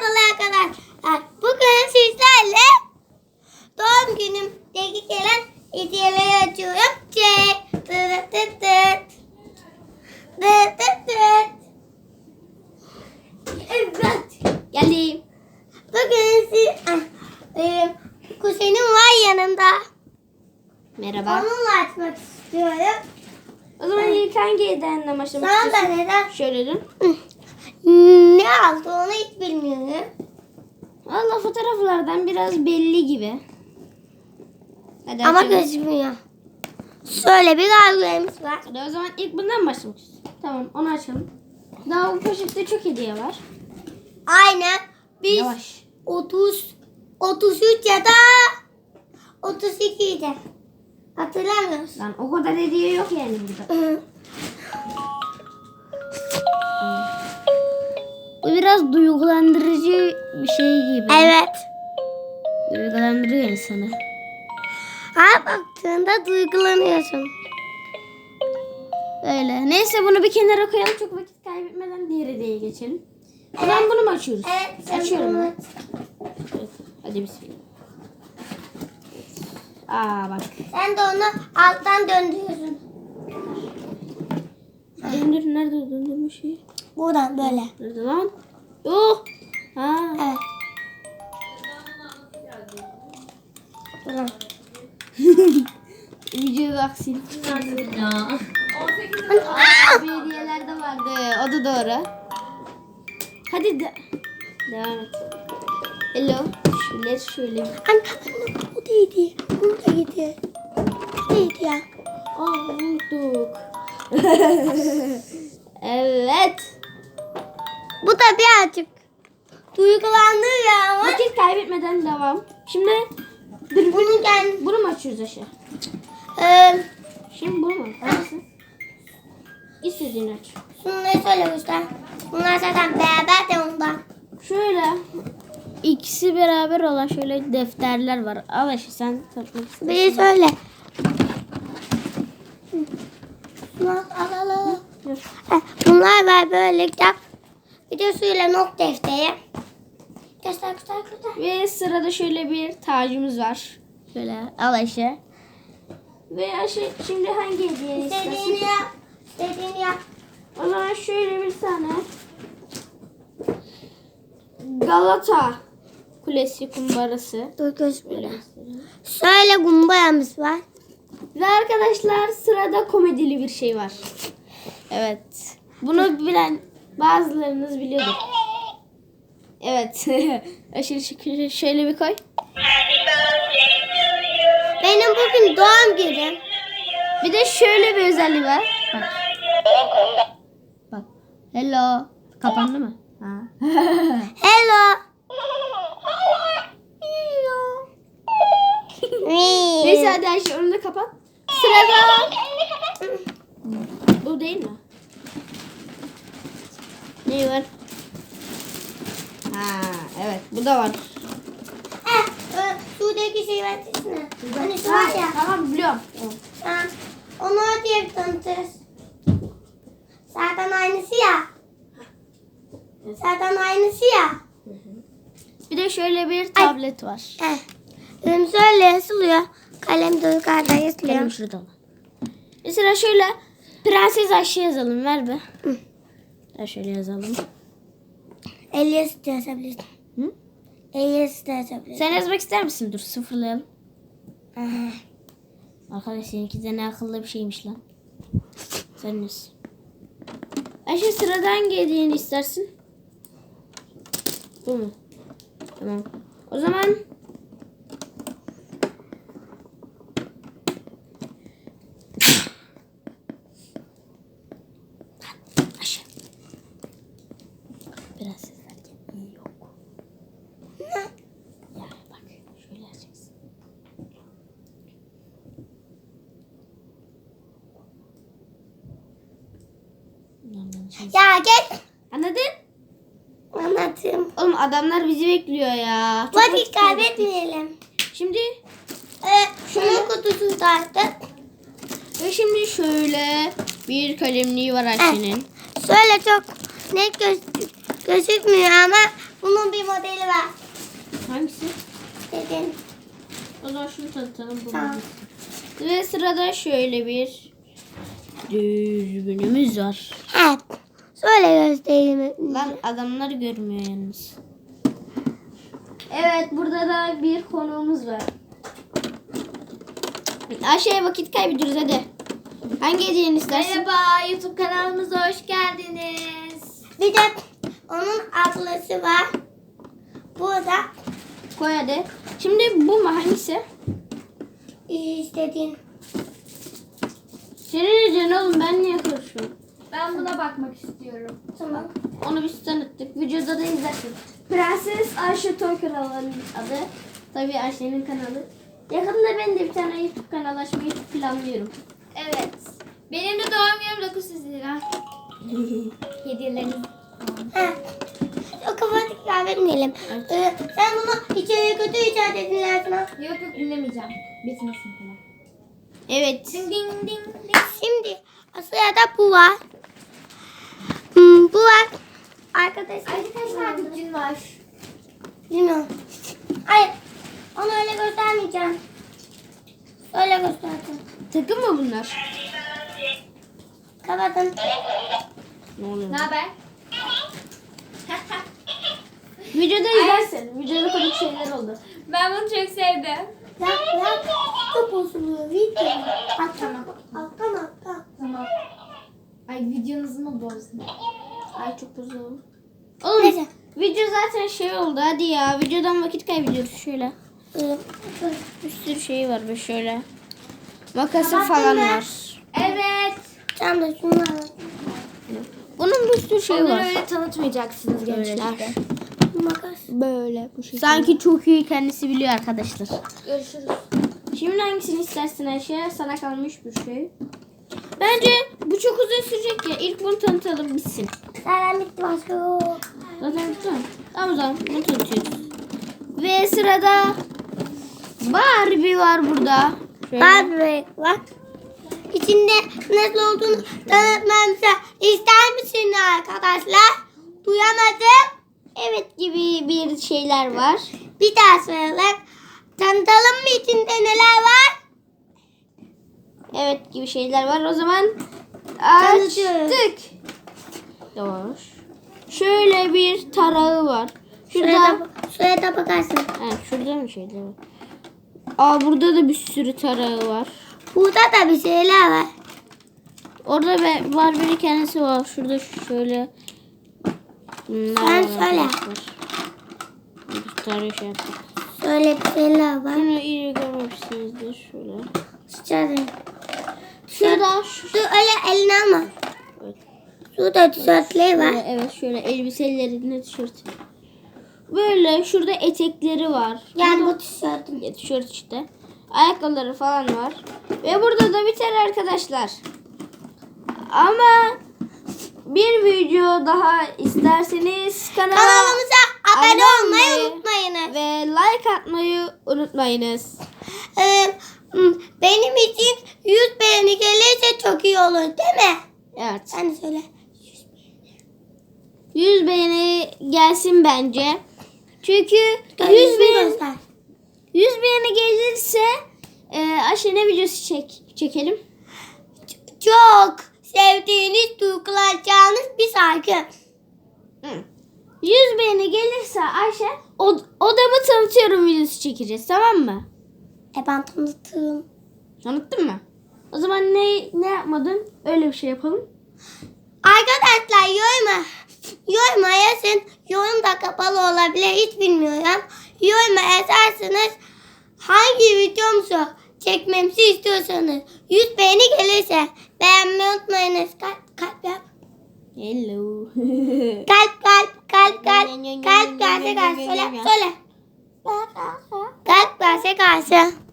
Merhabalar arkadaşlar. Bugün sizlerle doğum günümdeki gelen hediyeleri açıyorum. Çek. Tıt tıt tıt. Tıt tıt tıt. Evet. Geldim. Bugün siz... Ah, e, kuzenim var yanımda. Merhaba. Onunla açmak istiyorum. O zaman ilk hangi hediyenden başlamak Sana da istiyorsun? neden? Şöyle dön. Ne aldı onu hiç bilmiyorum. Valla fotoğraflardan biraz belli gibi. Hadi Ama açalım. gözükmüyor. Şöyle bir gargulemiz var. Hadi o zaman ilk bundan başlamak istiyorum. Tamam onu açalım. Daha bu poşette çok hediye var. Aynen. Biz Yavaş. 30 33 ya da 32 idi. Hatırlamıyoruz. Lan o kadar hediye yok yani burada. Bu biraz duygulandırıcı bir şey gibi. evet. Duygulandırıyor insanı. Her baktığında duygulanıyorsun. Öyle. Neyse bunu bir kenara koyalım. Çok vakit kaybetmeden diğer hediyeye geçelim. O zaman bunu mu açıyoruz? Evet. Açıyorum. ben. Evet. Hadi bismillah. Aa bak. Sen de onu alttan döndürüyorsun. Döndür nerede döndürmüş şey? Buradan böyle. Nerede lan? Yok. Ha. Evet. Buradan. Video vaksin. Aa! Bir hediyeler de vardı. O da doğru. Hadi de devam et. Hello. Şöyle şöyle. Anne, bu değildi. Bu değildi. Bu değildi ya. Aa bulduk. evet. Bu da birazcık duygulandırıyor ama. Vakit kaybetmeden devam. Şimdi dur Bunu gel. bunu mu açıyoruz aşağı? Ee, Şimdi bunu mu? Hangisi? İstediğini aç. şunları söylemişler. Bunlar zaten beraber de ondan. Şöyle ikisi beraber olan şöyle defterler var. Al aşı sen takmak istersen. Bir söyle. Bunlar al al al. Bunlar var böyle kitap. Bir de şöyle not defteri. Göster göster göster. Ve sırada şöyle bir tacımız var. Şöyle al aşı. Ve aşı şimdi hangi hediye İstediğini istersin? yap. İstediğini yap. O zaman şöyle bir tane Galata Kulesi kumbarası. Dur göstereyim. Şöyle gumbayamız var. Ve arkadaşlar sırada komedili bir şey var. Evet. Bunu bilen bazılarınız biliyordur. Evet. Aşırı şükür. Şöyle bir koy. Benim bugün doğum günüm. Bir de şöyle bir özelliği var. Bak. Bak. Hello. Kapandı mı? Ha. Hello. Neyse hadi Ayşe onu da kapat. Sırada. Bu değil mi? Ne var? Ha evet bu da var. Eh, e, şuradaki şey versene. Hani şu var ya. Tamam biliyorum. Ha, onu diye tanıtırız. Zaten aynısı ya. Zaten aynısı ya. Bir de şöyle bir tablet var. Eh. Şöyle yazılıyor. Kalem de yukarıda yazılıyor. Benim şurada. Mesela şöyle Prenses Ayşe yazalım ver be. Hı. Ya şöyle yazalım. Elias de yazabilirsin. Hı? Elias de yazabilirsin. Sen yazmak ister misin? Dur sıfırlayalım. Eh, Arkadaş seninki de ne akıllı bir şeymiş lan. Sen nesin? Ayşe sırada hangi hediyeni istersin? Bu mu? Tamam. O zaman Ayşe. Biraz ses verken iyi yok. Ya bak şöyle yapacaksın. Gel. Anladın? Anlatayım. Oğlum adamlar bizi bekliyor ya. Çok Vakit kaybetmeyelim. Şimdi Ee, şunun kutusu da artık. ve şimdi şöyle bir kalemliği var Ayşe'nin. Şöyle çok net göz gözükmüyor ama bunun bir Hangisi? Dedin. O zaman şunu tanıtalım. bunu Tamam. Ve sırada şöyle bir düzgünümüz var. He. Şöyle göstereyim. Lan adamlar görmüyor yalnız. Evet burada da bir konuğumuz var. Ayşe'ye vakit kaybediyoruz hadi. Hangi hediyeni istersin? Merhaba YouTube kanalımıza hoş geldiniz. Bir de onun ablası var. Burada Koy hadi. Şimdi bu mu hangisi? istediğin. Senin hediyen oğlum ben niye karışıyorum? Ben buna bakmak istiyorum. Tamam. Onu biz tanıttık. Videoda da izlersin. Prenses Ayşe Toy kanalının Adı tabii Ayşe'nin kanalı. Yakında ben de bir tane YouTube kanalı açmayı planlıyorum. Evet. Benim de doğum günüm 9 lira. Hediyeleriniz. He. O kafanı kaybetmeyelim. Evet. Ee, sen bunu içeriye kötü içer dediler falan. Yok yok dinlemeyeceğim. Bitmesin falan. Evet. Ding ding ding ding. Şimdi sırada bu var. Bu var. Arkadaşlar. Tane gücün var? Bilmiyorum. Hayır. Onu öyle göstermeyeceğim. Öyle göstereceğim. Takım mı bunlar? Kapatın. Ne oluyor? Ne haber? Videoda izlersin. Videoda komik şeyler oldu. ben bunu çok sevdim. Bırak bırak. Çok bozuluyor. Video. Alttan alttan alttan. Tamam. Ay videonuzu mu bozdun? Ay çok bozuldu. Oğlum Neyse. video zaten şey oldu hadi ya. Videodan vakit kaybediyoruz şöyle. Ee, Bir sürü şey var böyle şöyle. Makası Kapattın falan mı? var. Evet. Sen de şunu al. Bunun bir sürü şey Onları var. öyle tanıtmayacaksınız Böyle gençler. işte. Makas. Böyle bu şekilde. Sanki çok iyi kendisi biliyor arkadaşlar. Görüşürüz. Şimdi hangisini istersin Ayşe? Sana kalmış bir şey. Bence bu çok uzun sürecek ya. İlk bunu tanıtalım bitsin. Zaten bitti başka. Zaten bitti mi? Tamam o zaman bunu tanıtıyoruz. Ve sırada Barbie var burada. Şöyle. Barbie bak. İçinde nasıl olduğunu tanıtmamızı ister misiniz arkadaşlar? Duyamadım. Evet gibi bir şeyler var. Bir daha söyleyelim. Tanıtalım mı içinde neler var? Evet gibi şeyler var. O zaman açtık. Yavaş. Şöyle bir tarağı var. Şuraya Şurada da, şuraya da bakarsın. Evet şurada mı şeyler var? Aa burada da bir sürü tarağı var. Burada da bir şeyler var. Orada be- var bir kendisi var. Şurada şöyle. Bunlar Sen söyle. Bir tane şey yaptık. Şöyle bir şeyler var. Şunu iyi görmemişsinizdir. Şöyle. Sıçarım. Şurada şu. Dur öyle eline alma. Evet. Şurada tişörtleri var. Şöyle, evet şöyle elbiselerinde tişört. Böyle şurada etekleri var. Yani bu tişörtüm. Ya, tişört işte. Ayakkabıları falan var. Ve burada da biter arkadaşlar. Ama bir video daha isterseniz kanala Kanalımıza abone olmayı unutmayınız. ve like atmayı unutmayınız. Ee, benim için 100 beğeni gelirse çok iyi olur değil mi? Evet. Sen de söyle. 100 beğeni gelsin bence. Çünkü 100 Yüz beğeni, göster. 100 beğeni gelirse e, aşırı videosu çek, çekelim. Çok sevdiğiniz, duygulanacağınız bir şarkı. Hı. 100 beğeni gelirse Ayşe od- odamı tanıtıyorum videosu çekeceğiz tamam mı? E ben tanıtım. Tanıttın mı? O zaman ne ne yapmadın? Öyle bir şey yapalım. Arkadaşlar yorma. Yorma yazın. Yorum da kapalı olabilir. Hiç bilmiyorum. Yorma yazarsınız. Hangi videomuzu çekmemizi istiyorsanız 100 beğeni gelirse beğenmeyi unutmayınız. Kalp kalp yap. Hello. Kalp kalp kalp kalp. Kalp gelse gelse. Söyle söyle. Kalk, kalk, kalk. Kalk, kalk, kalk.